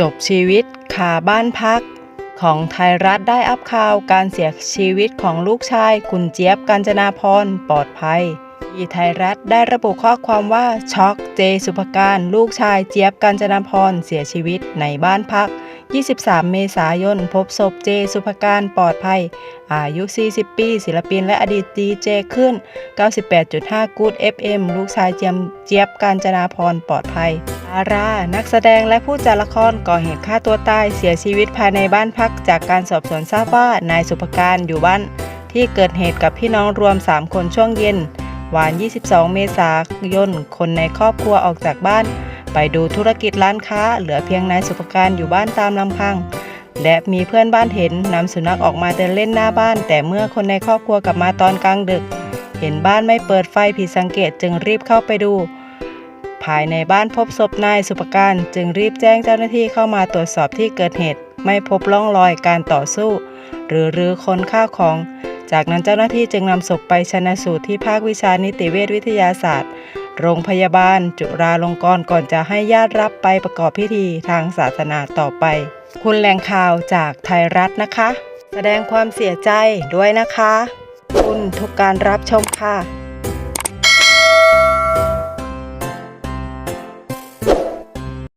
จบชีวิตคาบ้านพัก ของไทยรัฐได้อัพข่าวการเสียชีวิตของลูกชาย คุณเจี๊ยบกัญจนาพรปลอดภัยทีไทยรัฐได้ระบุข้อความว่าช็อกเจสุภการ ลูกชายเจี๊ยบกัญจนาพรเสียชีวิตในบ้านพัก 23 เมษายน พบศพเจสุภการปลอดภัย อายุ 40 ปี ศิลปินและอดีตดีเจขึ้น 98.5 กูด FM ลูกชายเจียมเจี๊ยบกาญจนาพรปลอดภัย ดารานักแสดงและผู้จัดละครก่อเหตุฆ่าตัวตายเสียชีวิตภายในบ้านพัก จากการสอบสวนทราบว่านายสุภการอยู่บ้านที่เกิดเหตุกับพี่น้องรวม 3 คนช่วงเย็นวัน22 เมษายน คนในครอบครัวออกจากบ้าน ไปดูธุรกิจร้านค้า เหลือเพียงนายสุภการอยู่บ้านตามลำพัง และมีเพื่อนบ้านเห็นนำสุนัขออกมาเดินเล่นหน้าบ้าน แต่เมื่อคนในครอบครัวกลับมาตอนกลางดึก เห็นบ้านไม่เปิดไฟผิดสังเกตจึงรีบเข้าไปดู ภายในบ้านพบศพนายสุภการจึงรีบแจ้งเจ้าหน้าที่เข้ามาตรวจสอบที่เกิดเหตุ ไม่พบร่องรอยการต่อสู้ หรือรื้อค้นข้าวของ จากนั้นเจ้าหน้าที่จึงนำศพไปชนะสูตรที่ภาควิชานิติเวชวิทยาศาสตร์ โรงพยาบาล จุฬาลงกรณ์ก่อนจะให้ญาติรับไปประกอบพิธีทางศาสนาต่อไป คุณแหล่งข่าวจากไทยรัฐนะคะ แสดงความเสียใจด้วยนะคะ คุณทุกการรับชมค่ะ